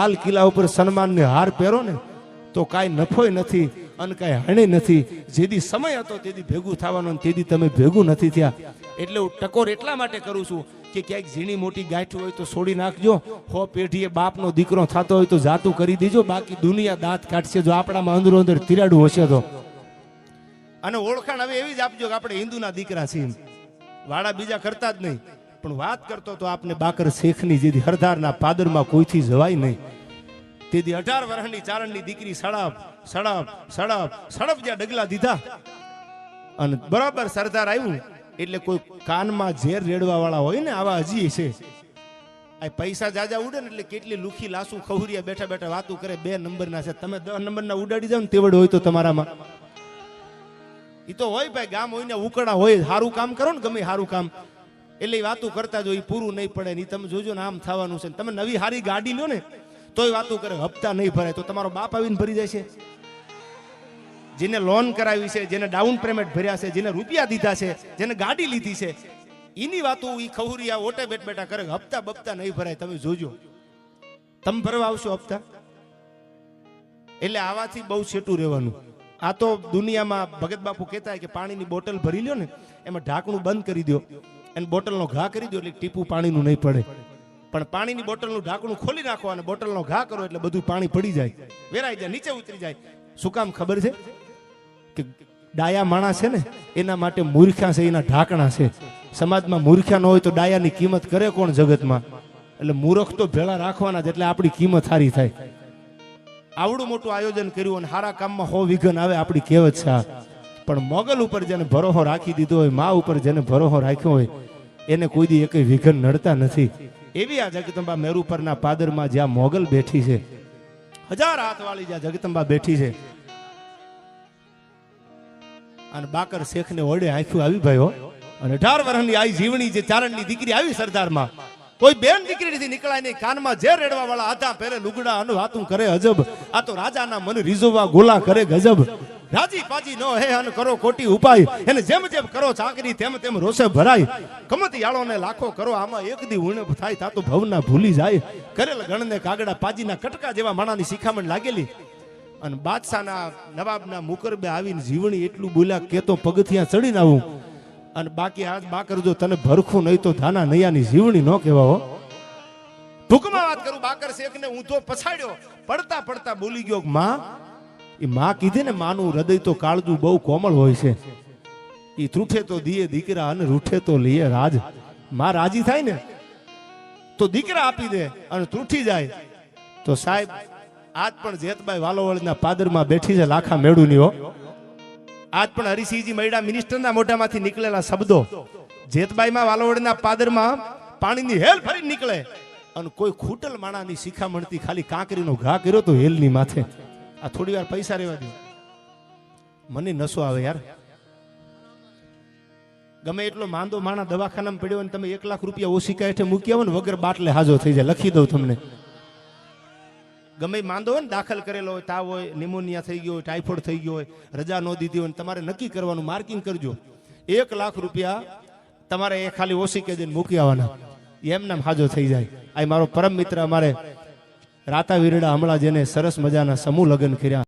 લાલ કિલ્લા ઉપર સન્માનને હાર પહેરો ને, તો કાંઈ નફોય નથી અને કાંઈ હણે નથી. જેદી સમય હતો તેદી ભેગું થવાનો તેદી તમે ભેગું નથી થયા. એટલે હું ટકોર એટલા માટે કરું છું કે ક્યાંક ઝીણી મોટી ગાંઠ હોય તો છોડી નાખજો. હો પેઢીએ બાપનો દીકરો થતો હોય તો જાતું કરી દેજો. બાકી દુનિયા દાંત કાઢશે જો આપણામાં અંદરો અંદર તિરાડું હશે તો. અને ઓળખાણ હવે એવી જ આપજો કે આપણે હિન્દુના દીકરા છીએ વાળા બીજા કરતા જ નહીં. પણ વાત કરતો તો આપને બાકર શેખની જેથી હરધારના પાદરમાં કોઈથી જવાય નહીં. તેથી અઢાર વર્ષની ચારણની દીકરી સડપ સડપ સડપ સડપ જ્યાં ડગલા દીધા. અને બરાબર સરદાર આવ્યું. એટલે કોઈ કાનમાં ઝેર રેડવા વાળા હોય ને આવા હજી છે. આ પૈસા જાજા ઉડે ને એટલે કેટલી લુખી લાસુ ખહુરિયા બેઠા બેઠા વાતું કરે. બે નંબરના છે. તમે દસ નંબરના ઉડાડી જાવ ને તેવડ હોય તો તમારામાં. એ તો હોય ભાઈ, ગામ હોય ને ઉકળા હોય સારું કામ કરો ને ગમે સારું કામ. એટલે એ વાતું કરતા જો એ પૂરું નહીં પડે ને ઈ તમે જોજો ને આમ થવાનું છે તમે નવી સારી ગાડી લો ને તોય વાતું કરે, હપ્તા નહીં ભરાય, તો તમારો બાપ આવીને ભરી જાય છે જેને લોન કરાવી છે, જેને ડાઉન પેમેન્ટ ભર્યા છે, જેને રૂપિયા દીધા છે, જેને ગાડી લીધી છે, એની વાતો ઈ ખવરિયા ઓટે બેટ બેટા કરે, હપ્તા બપ્તા નહીં ભરાય, તમે જોજો. તમે ભરવા આવશો હપ્તા? એટલે આવાથી બહુ છેટું રહેવાનું. આ તો દુનિયામાં ભગત બાપુ કહેતા કે પાણીની બોટલ ભરી લ્યો ને, એમાં ઢાંકણું બંધ કરી દો અને બોટલનો ઘા કરી દો એટલે ટીપું પાણીનું નહીં પડે. પણ પાણીની બોટલનું ઢાંકણું ખોલી નાખો અને બોટલનો ઘા કરો એટલે બધું પાણી પડી જાય. વેરાઈ જાય, નીચે ઉતરી જાય. શું કામ ખબર છે? કે ડાયા માણસ છે ને, એના માટે મૂર્ખ્યા છે, એના ઢાંકણા છે. સમાજમાં મૂર્ખ્યા ન હોય તો ડાયાની કિંમત કરે કોણ જગતમાં? એટલે મૂર્ખ તો ભેળા રાખવાના જ, એટલે આપણી કિંમત સારી થાય. આવડું મોટું આયોજન કર્યું અને સારા કામમાં હો વિઘન આવે આપણી કહેવત છે પણ મોગલ ઉપર જેને ભરોહો રાખી દીધો હોય, મા ઉપર જેને ભરોહો રાખ્યો હોય, એને કોઈ દી એક વિઘન નડતા નથી. એવી આ જગદંબા મેરુ પાદરમાં જ્યાં મોગલ બેઠી છે. હજાર હાથ વાળી જ્યાં જગદંબા બેઠી છે. અને બાકર શેખને ઓડે આંખ્યું આવી ભાઈઓ અને અઢાર વર્ષની આઈ જીવણી જે ચારણની દીકરી આવી સરદારમાં. કોઈ બેન દીકરી નથી નીકળાય નહીં. કાનમાં જે રેડવા વાળા હતા પહેરે લુગડા અનુ વાતું કરે અજબ. આ તો રાજાના મન રીઝવવા ગોલા કરે ગજબ. રાજી પાજી નો હે અન કરો ખોટી ઉપાય. એને જેમ જેમ કરો ચાકરી, તેમ તેમ રોષે ભરાય. કમતી યાળોને લાખો કરો, આમાં એક દી ઉણપ થાય, તા તો ભવના ભૂલી જાય. કરેલ ગણને કાગડા પાજીના કટકા જેવા માણાની શિખામણ લાગેલી. અને બાદશાહના નવાબના મુકરબે આવીને જીવણી એટલું બોલ્યા કે તો પગથિયા ચડીને આવું. અને બાકી આજ બાકર જો તને ભરખું નહીં તો ધાના નૈયાની જીવણી ન કહેવા હો ટૂંકમાં વાત કરું, બાકર શેખને તો પછાડ્યો. પડતા પડતા બોલી ગયો, માં એ માં કીધે ને, માનું હૃદય તો કાળજું બહુ કોમળ હોય છે. એ ત્રુઠે તો દીએ દીકરા અને રૂઠે તો લીએ રાજ. માં રાજી થાય ને, તો દીકરા આપી દે અને ત્રુઠી જાય. તો સાહેબ, આજ પણ જેતબાઈ વાલોવળના પાદરમાં બેઠી છે લાખા મેળુની હો. આજ પણ હરિસિંહજી મૈડા મિનિસ્ટરના મોઢામાંથી નીકળેલા શબ્દો. જેતબાઈમાં વાલોવડના પાદરમાં પાણીની હેલ ફરી નીકળે. અને કોઈ ખૂટલ માણાની શિખામણથી ખાલી કાંકરીનો ઘા કર્યો તો હેલની માથે. આ થોડી વાર પૈસા રહેવા દો મને નસો આવે યાર. ગમે એટલો માંદો માણા દવાખાનામાં પડ્યો અને તમે એક લાખ રૂપિયા ઓશિકા હેઠે મૂકી આવો ને વગર બાટલે હાજો થઈ જાય. લખી દઉં તમને. ગમે માંદો હોય ને દાખલ કરેલો હોય, તાવ હોય, નિમોનિયા થઈ ગયો હોય, ટાઇફોઇડ થઈ ગયો હોય, રજા ન દીધી હોય તમારે નક્કી કરવાનું, માર્કિંગ કરજો. એક લાખ રૂપિયા તમારે એ ખાલી ઓશિકે જઈને મૂકી આવવાના. એમનામ હાજો થઈ જાય. આ મારો પરમ મિત્ર અમારે રાતા વીરડા હમણાં જેને સરસ મજાના સમૂહ લગ્ન કર્યા.